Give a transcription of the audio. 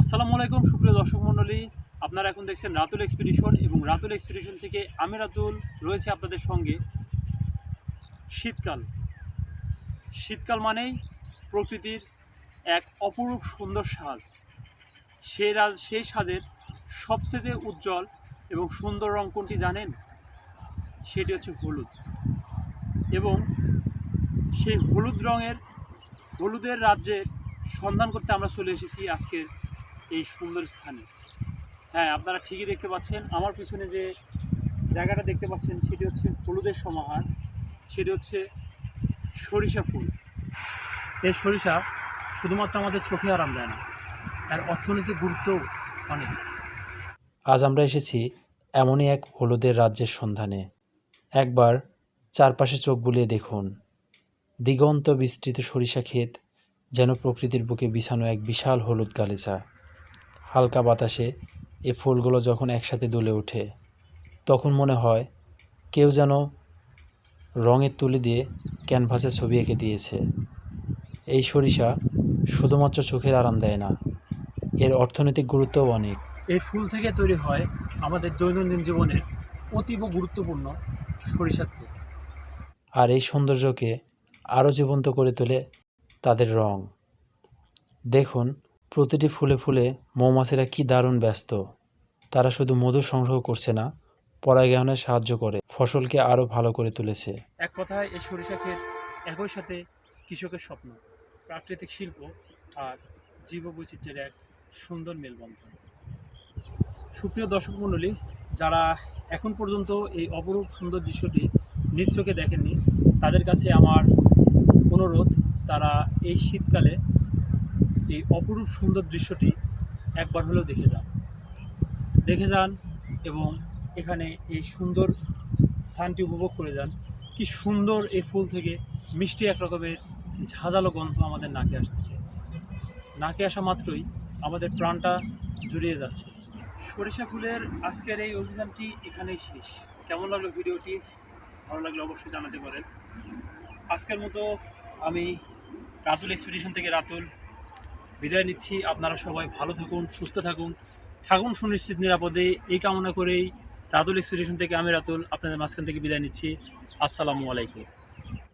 আসসালামু আলাইকুম, সুপ্রিয় দর্শক মণ্ডলী। আপনারা এখন দেখছেন রাতুল এক্সপিডিশন এবং রাতুল এক্সপিডিশন থেকে আমি রাতুল রয়েছে আপনাদের সঙ্গে। শীতকাল। শীতকাল মানেই প্রকৃতির এক অপরূপ সুন্দর সাজ। সেই রাজ, সেই সাজের সবচেয়ে উজ্জ্বল এবং সুন্দর রং কোনটি জানেন? সেটি হচ্ছে হলুদ। এবং সেই হলুদ রঙের, হলুদের রাজ্যের সন্ধান করতে আমরা চলে এসেছি আজকের এই সুন্দর স্থানে। হ্যাঁ আপনারা ঠিকই দেখতে পাচ্ছেন। আমার পিছনে যে জায়গাটা দেখতে পাচ্ছেন, সেটি হচ্ছে হলুদের সমাহার। সেটি হচ্ছে সরিষা ফুল। এই সরিষা শুধুমাত্র আমাদের চোখে আরাম দেয় না, এর অর্থনৈতিক গুরুত্ব অনেক। আজ আমরা এসেছি এমনই এক হলুদের রাজ্যের সন্ধানে। একবার চারপাশে চোখ বুলিয়ে দেখুন, দিগন্ত বিস্তৃত সরিষা ক্ষেত যেন প্রকৃতির বুকে বিছানো এক বিশাল হলুদ গালিচা। হালকা বাতাসে এ ফুলগুলো যখন একসাথে দুলে ওঠে তখন মনে হয় কেউ যেন রঙের তুলি দিয়ে ক্যানভাসে ছবি এঁকে দিয়েছে। এই সরিষা শুধুমাত্র চোখের আরাম দেয় না এর অর্থনৈতিক গুরুত্বও অনেক। এই ফুল থেকে তৈরি হয় আমাদের দৈনন্দিন জীবনের অতীব গুরুত্বপূর্ণ সরিষার তেল। আর এই সৌন্দর্যকে আরও জীবন্ত করে তোলে তাদের রং। দেখুন প্রতিটি ফুলে ফুলে মৌমাছিরা কি দারুণ ব্যস্ত। তারা শুধু মধু সংগ্রহ করছে না, পরাগায়নে সাহায্য করে, ফসলকে আরও ভালো করে তুলেছে। এক কথায়, এই সরিষা ক্ষেত একই সাথে কৃষকের স্বপ্ন, প্রাকৃতিক শিল্প আর জীববৈচিত্র্যের এক সুন্দর মেলবন্ধন। সুপ্রিয় দর্শক মণ্ডলী, যারা এখন পর্যন্ত এই অপরূপ সুন্দর দৃশ্যটি চোখে দেখেননি, তাদের কাছে আমার অনুরোধ, তারা এই শীতকালে এই অপরূপ সুন্দর দৃশ্যটি একবার হলেও দেখে যান। দেখে যান এবং এখানে এই সুন্দর স্থানটি উপভোগ করে যান। কি সুন্দর এই ফুল থেকে মিষ্টি এক রকমের ঝাঁঝালো গন্ধ আমাদের নাকে আসতেছে নাকে আসা মাত্রই আমাদের প্রাণটা জুড়িয়ে যাচ্ছে। সরিষা ফুলের আজকের এই অভিযানটি এখানেই শেষ। কেমন লাগল ভিডিওটি? ভালো লাগলে অবশ্যই জানাতে পারেন। আজকের মতো আমি রাতুল এক্সপিডিশন থেকে রাতুল বিদায় নিচ্ছি। আপনারা সবাই ভালো থাকুন, সুস্থ থাকুন। থাকুন সুনিশ্চিত নিরাপদে। এই কামনা করেই রাতুল এক্সপিডিশন থেকে আমি রাতুল আপনাদের মাঝখান থেকে বিদায় নিচ্ছি। আসসালামু আলাইকুম।